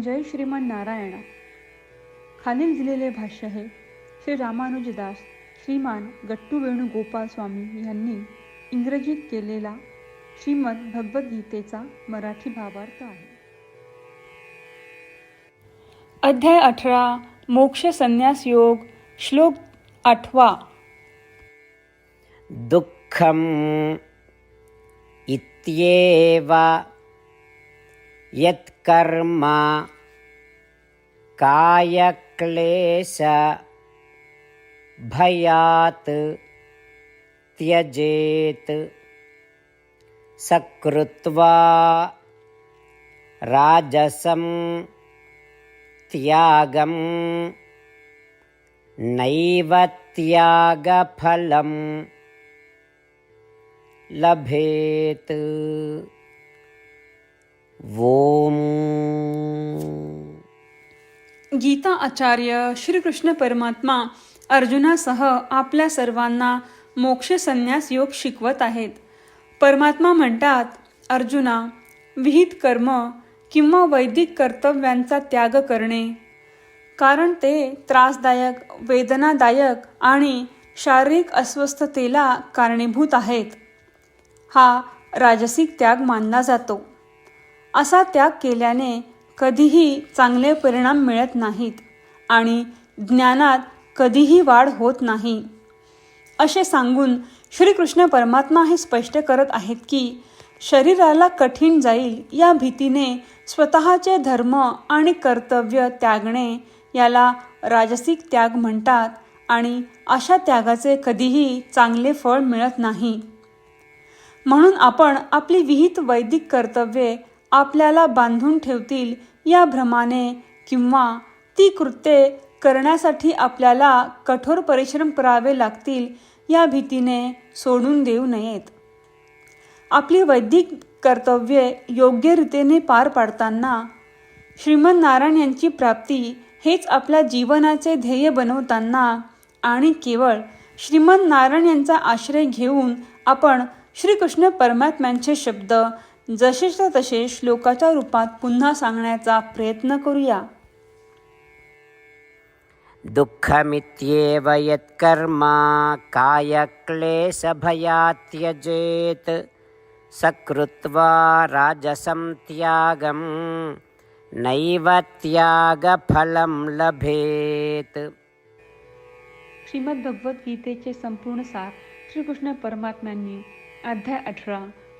जय श्रीमान नारायणा. खालील दिलेले भाष्य हे श्री रामानुजदास श्रीमान गट्टू वेणुगोपाल स्वामी यांनी इंग्रजीत केलेला श्रीमद भगवद्गीतेचा मराठी भावार्थ आहे. अध्याय अठरा मोक्ष संन्यास योग श्लोक आठवा. दुःखम् इत्येव यत्कर्म कायक्लेश भयात् त्यजेत् सकृत्वा राजसं त्यागं नैव त्यागफलम् लभेत गीता आचार्य श्रीकृष्ण परमात्मा अर्जुनासह आपल्या सर्वांना मोक्ष संन्यास योग शिकवत आहेत. परमात्मा म्हणतात अर्जुना विहित कर्म किंवा वैदिक कर्तव्यांचा त्याग करणे. कारण ते त्रासदायक वेदनादायक आणि शारीरिक अस्वस्थतेला कारणीभूत आहेत. हा राजसिक त्याग मानला जातो. असा त्याग केल्याने कधीही चांगले परिणाम मिळत नाहीत आणि ज्ञानात कधीही वाढ होत नाही. असे सांगून श्रीकृष्ण परमात्मा हे स्पष्ट करत आहेत की शरीराला कठीण जाईल या भीतीने स्वतःचे धर्म आणि कर्तव्य त्यागणे याला राजसिक त्याग म्हणतात आणि अशा त्यागाचे कधीही चांगले फळ मिळत नाही. म्हणून आपण आपली विहित वैदिक कर्तव्ये आपल्याला बांधून ठेवतील या भ्रमाने किंवा ती कृत्ये करण्यासाठी आपल्याला कठोर परिश्रम करावे लागतील या भीतीने सोडून देऊ नयेत. आपली वैदिक कर्तव्ये योग्य रीतीने पार पाडताना श्रीमंत नारायण यांची प्राप्ती हेच आपल्या जीवनाचे ध्येय बनवताना आणि केवळ श्रीमंत नारायण यांचा आश्रय घेऊन आपण श्रीकृष्ण परमात्म्यांचे शब्द जसेच्या तसे श्लोकाच्या रूपात पुन्हा सांगण्याचा प्रयत्न करूया. दुःखमित्येव यत्कर्म कायक्लेशभयात् त्यजेत् सकृत्वा राजसं त्यागं नैव त्यागफलं लभेत। श्रीमद भगवद्गीतेचे संपूर्ण सार श्रीकृष्ण परमात्म्यांनी अध्याय अठरा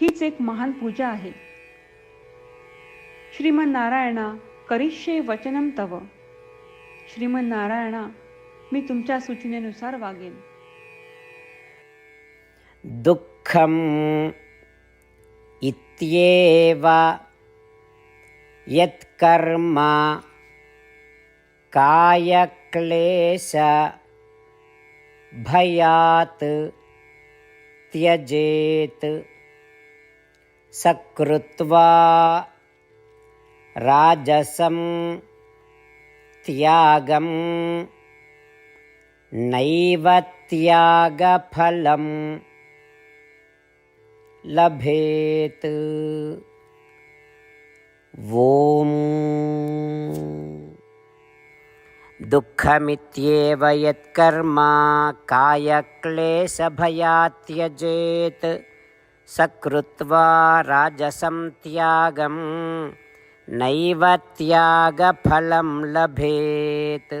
हीच एक महान पूजा आहे. श्रीमन नारायणा करिष्ये वचनम तव. श्रीमन नारायणा मी तुमच्या सूचनेनुसार वागेन. दुःखम् इत्येव यत्कर्म कायक्लेश भयात् त्यजेत्। सकृत्वा राजसं त्यागं नैव त्यागफलम् लभेत्। ॐ दुःखमित्येव यत्कर्म कायक्लेशभयात् त्यजेत् सकृत्वा राजसं त्यागं नैव त्यागफलं लभेत्